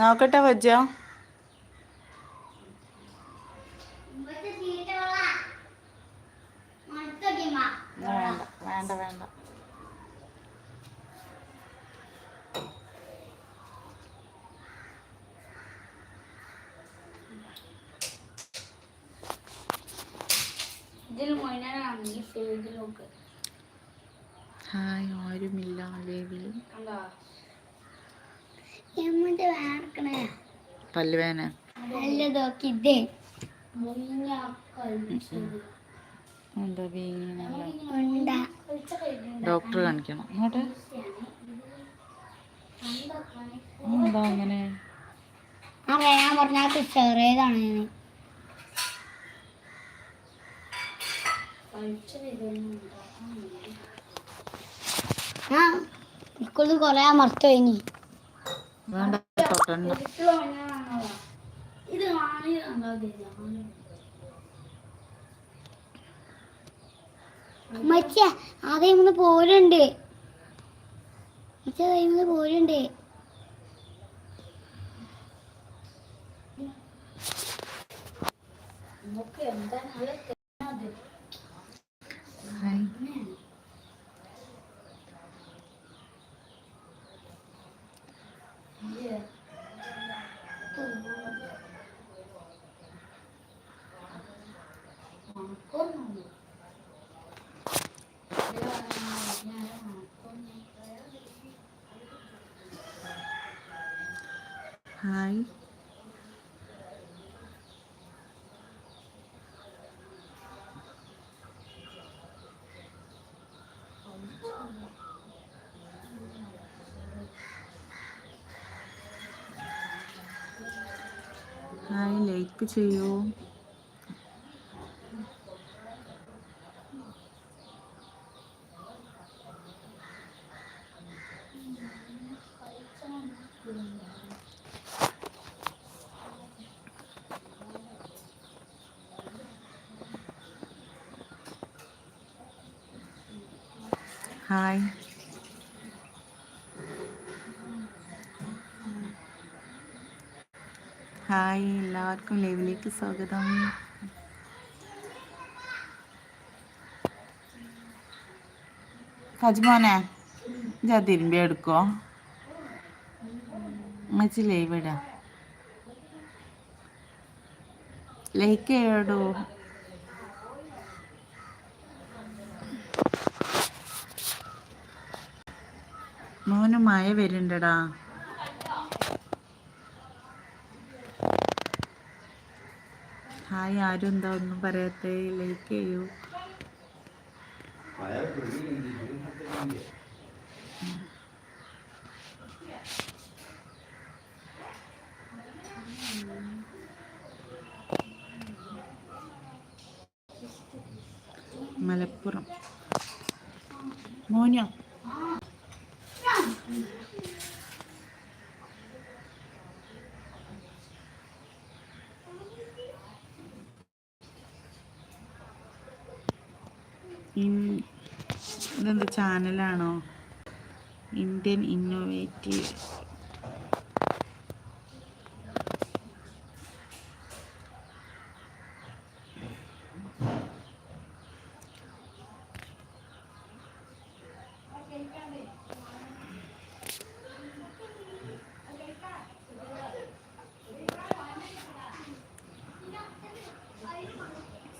നോക്കട്ടെ വജ്ജ. വേണ്ട വേണ്ട ഹായ് ആരുമില്ല വേർക്കണേ പല്ലുവേന എന്താ ഡോക്ടർ കാണിക്കണം. ഇങ്ങോട്ട്. എന്താ അങ്ങനെ? അറിയാൻ പറഞ്ഞാൽ ചെറിയതാണ് ആ ഇക്കൊള്ളു കൊറേ അമർത്തു ഇനി. വേണ്ട തൊട്ടണ്ട. ഇത് മച്ച അതേ ഇന്ന് പോരുണ്ട്. മച്ച ഇന്ന് പോരുണ്ട്. ഹായ് ഹായ് ഹായ് ലൈക്ക് ചെയ്യൂ ഹായ് ഹായ് എല്ലാവർക്കും ലൈവിലേക്ക് സ്വാഗതം. ഫജ്മോനെ ഇജാ തിരുമ്പി എടുക്കോ? അമ്മച്ചി ലൈവ് ഇടാ. ലൈക്ക് ചെയ്യടോ മോന് മഴ വരുന്നുണ്ടടാ. ഹായ് ആരും എന്താ ഒന്നും പറയാത്തേ? ലൈക്ക് ചെയ്യൂ. മലപ്പുറം. മോനോ? ചാനലാണോ Indian innovative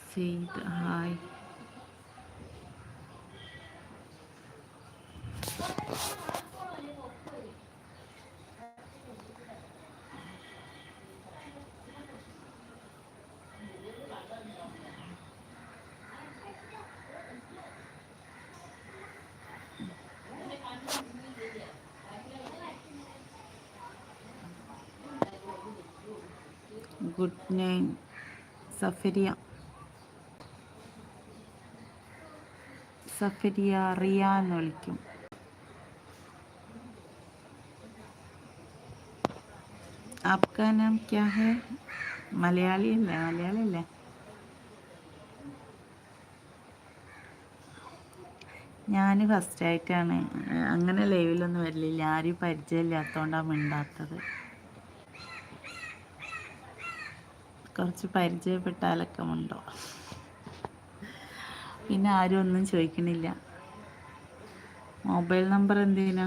Syed hi good nine Safariya Safariya Riya എന്ന് വിളിക്കും आपका नाम क्या है മലയാളി അല്ലേ മലയാളി അല്ലേ ഞാൻ ഫസ്റ്റ് ആയിട്ടാണ് അങ്ങനെ ലൈവിലൊന്നും വരലില്ല ആരും പരിചയമില്ലാത്തതുകൊണ്ടാണ് മിണ്ടാത്തത് കുറച്ച് പരിചയപ്പെട്ടാലൊക്കെ ഉണ്ടോ പിന്നെ ആരും ഒന്നും ചോദിക്കണില്ല. മൊബൈൽ നമ്പർ എന്തിനാ?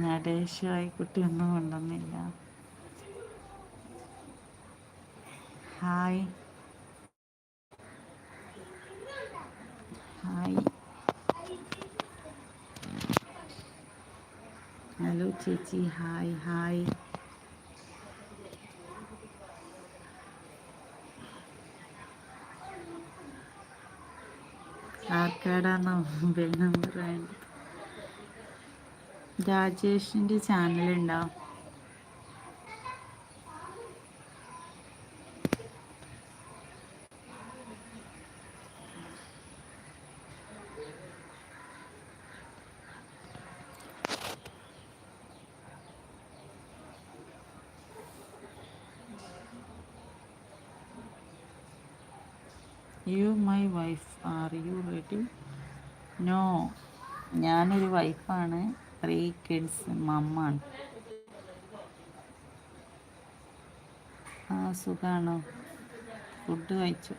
നടേശായി കുട്ടി ഒന്നും കൊണ്ടുവന്നില്ല. ഹായ് ഹായ് ഹലോ ചേച്ചി ഹായ് ഹായ് ആർക്കാടാണ് മൊബൈൽ നമ്പർ വേണ്ടത്? രാജേഷിന്റെ ചാനലുണ്ടോ you my wife are you ready no ഞാനൊരു വൈഫാണ് ത്രീ കിഡ്സ് മമ്മാണ്. ആ സുഖമാണോ ഫുഡ് കഴിച്ചു?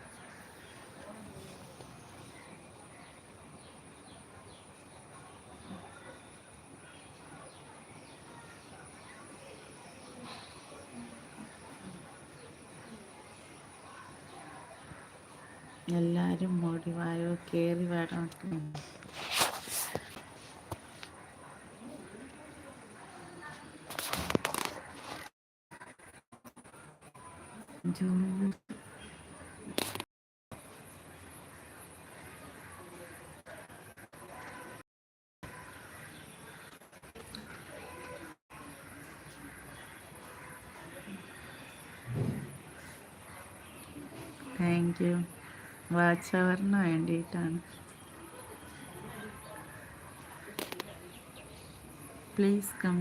എല്ലാവരും ഓടി വായോ കയറി വേണം താങ്ക് യു വാച്ച് അവറിന് വേണ്ടിയിട്ടാണ്. പ്ലീസ് കം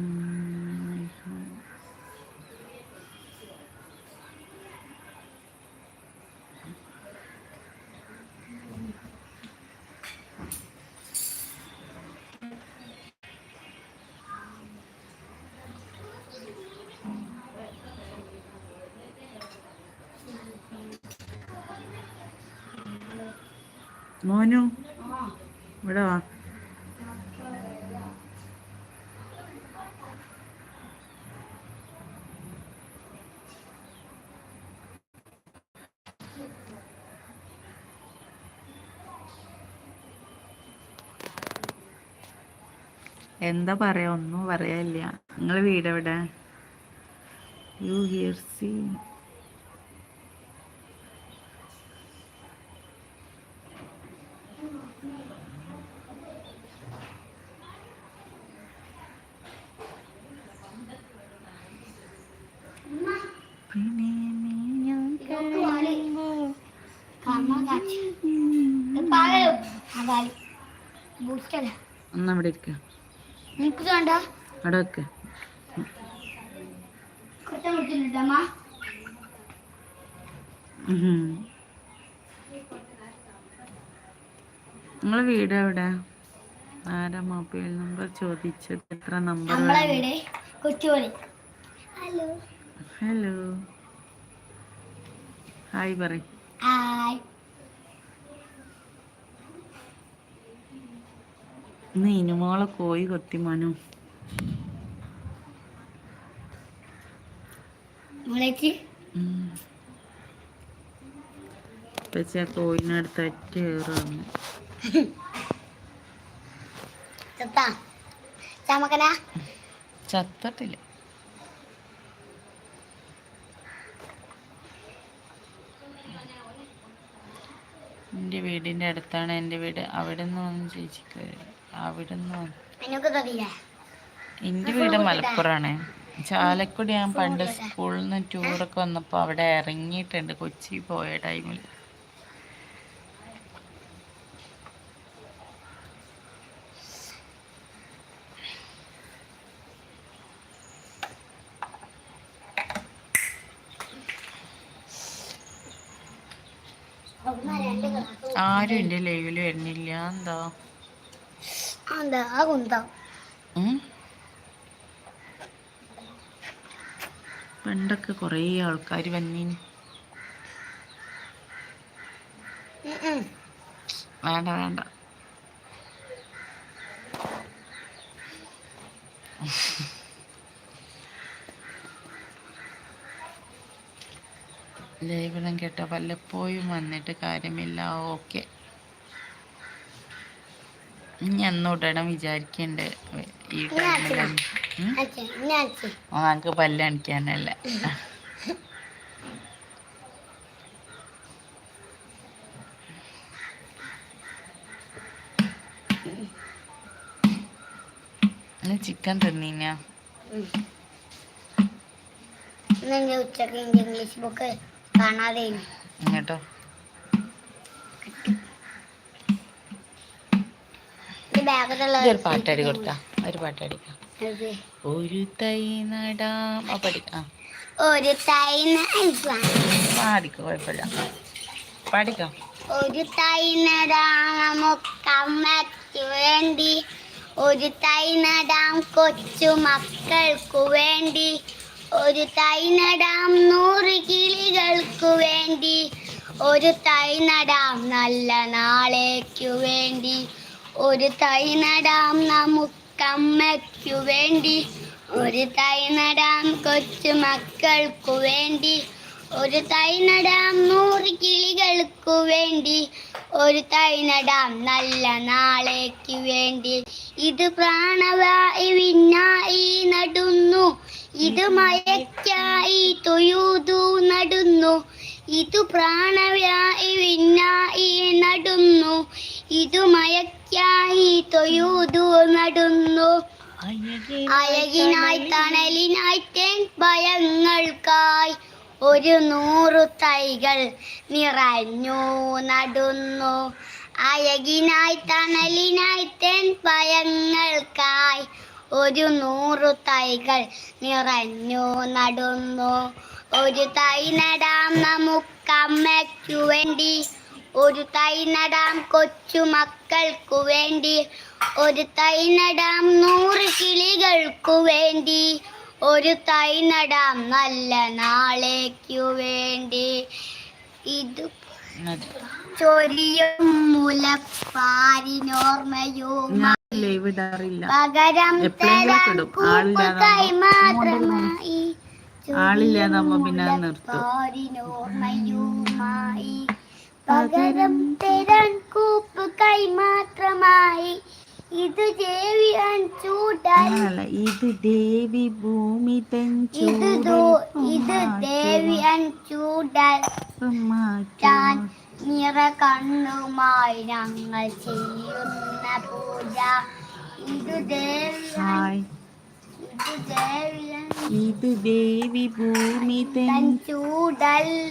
മോനു ഇവിടെ വാ. എന്താ പറയാ? ഒന്നും പറയാനില്ല. നിങ്ങളെ വീടെവിടെ? യു ഹിയർ സി ബൂസ്റ്റല്ല ഒന്ന് അവിടെ ഇരിക്ക. നിനക്ക് വേണ്ട അവിടെ വെക്ക്. കുറച്ച് മുട്ടിലിട്ടമ്മ നിങ്ങളെ വീട് എവിടെ? ആരാ മൊബൈൽ നമ്പർ ചോദിച്ചത്? എത്ര നമ്പർ കൊച്ചുപോലെ ഹലോ. ഹലോ ഹായ് പറ Hi. ഇന്ന് ഇനുമോളെ കോയി കൊത്തി മനു. പക്ഷേ ആ ചത്താ? ചമക്കന ചത്തട്ടില്ല എന്റെ വീടിന്റെ അടുത്താണ് എന്റെ വീട്. അവിടെ നിന്ന് വന്ന് ചേച്ചിക്ക് അവിടെ നിന്ന് വന്ന് എന്റെ വീട് മലപ്പുറമാണ്. ചാലക്കുടി ഞാൻ പണ്ട് സ്കൂളിൽ നിന്ന് ടൂറൊക്കെ വന്നപ്പോൾ അവിടെ ഇറങ്ങിയിട്ടുണ്ട്. കൊച്ചി പോയ ടൈമിൽ ആരും എന്റെ ലൈവിൽ വരുന്നില്ല. എന്താ? എന്താ കുന്തം പണ്ടൊക്കെ കുറേ ആൾക്കാർ വന്നീന്. വേണ്ട വേണ്ട. ലേഖനം കേട്ടോ വല്ലപ്പോഴും വന്നിട്ട് കാര്യമില്ല. ഓക്കെ. ഇനി എന്നോടണം വിചാരിക്കണ്ട്. ഈ ഞങ്ങൾക്ക് പല്ലണിക്കാനല്ല ചിക്കൻ തിന്നീനാ? ഉച്ചയ്ക്ക് ഇംഗ്ലീഷ് ബുക്ക് കാണാതെ ഇങ്ങോട്ടോ ഈ ബാഗിലുള്ള ഇതൊരു പാട്ടടി കൊടുക്കാം. ഒരു പാട്ടടിക്കാം ഒരു തൈ നടാം. ആ പഠിക്കാം ഒരു തൈ. പാടിക്കോ കുഴപ്പമില്ല. പാടിക്കാം. ഒരു തൈ നടാം. നമുക്കമ്മയ്ക്ക് വേണ്ടി. ഒരു തൈ നടാം. കൊച്ചു മക്കൾക്കു വേണ്ടി. ഒരു തൈ നടാം. നൂറ് കിളികൾക്ക് വേണ്ടി. ഒരു തൈ നടാം. നല്ല നാളേക്കു വേണ്ടി. ഒരു തൈ നടാം നമുക്കമ്മയ്ക്കു വേണ്ടി. ഒരു തൈ നടാം കൊച്ചു മക്കൾക്കു വേണ്ടി. ഒരു തൈ നടാം നൂറ് കിളികൾക്കു വേണ്ടി. ഒരു തൈ നടാം നല്ല നാളേക്ക് വേണ്ടി. ഇത് പ്രാണവായി വിന്നായി നടുന്നു. ഇത് മയക്കായി തൊയൂതു നടുന്നു. ഇത് പ്രാണവായി വിന്നായി നടുന്നു. ഇത് മയക്കായി തൊയൂതു നടുന്നു അഴകിനായി തണലിനായി തേൻ ഭയങ്ങൾക്കായി ഒരു നൂറു തൈകൾ നിറഞ്ഞു നടുന്നു. അഴകിനായി തണലിനായി തേൻ ഭയങ്ങൾക്കായി ഒരു നൂറു തൈകൾ നിറഞ്ഞു നടുന്നു. ഒരു തൈ നടാം നമുക്കമ്മയ്ക്കു വേണ്ടി. ഒരു തൈ നടാം കൊച്ചു മക്കൾക്കു വേണ്ടി. ഒരു തൈ നടാം നൂറ് കിളികൾക്കു വേണ്ടി. ഒരു തൈ നടാം നല്ല നാളേക്കു വേണ്ടി. ഇത് ചൊരിയും മുലപ്പാരിനോർമ്മയും പകരം തരാം. കൈ മാത്രമായി. ആളില്ലാതാവുമ്പോ പിന്നെ നിർത്തും. പകരം തരാൻ കൂപ്പ് കൈ മാത്രമായി. ഇത് ദേവി അങ്ങനല്ല ഇത് ദേവി ഭൂമി തൻ ഇത് ഇത് ദേവിയാൻ ചൂടാൻ താൻ നിറ കണ്ണുമായി ഞങ്ങൾ ചെയ്യുന്ന പൂജ. ഇത് ദേവി ഇത് ഇത് ദേവി ഭൂമി തൻ തൻ ചൂടൽപ്പമാറ്റാൻ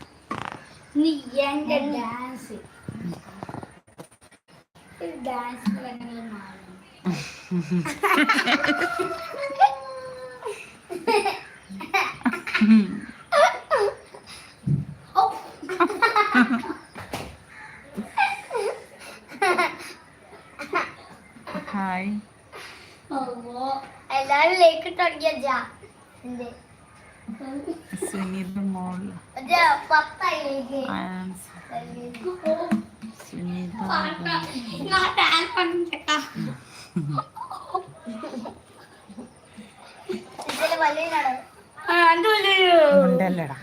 എന്റെ ഡാൻസ് ഡാൻസ് ഹായ് എല്ലാരും ലേക്ക് തുടങ്ങിയ സുനിത മോൾ അജാ ഉണ്ടല്ലടാ.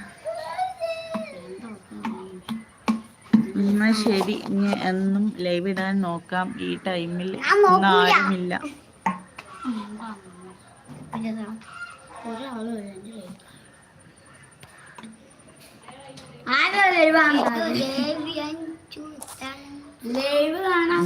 എന്നാ ശരി ഇനി എന്നും ലൈവ് ഇടാൻ നോക്കാം. ഈ ടൈമിൽ. ആരുമില്ല ആരോ ലൈവ് കാണാൻ ലൈവ് കാണാൻ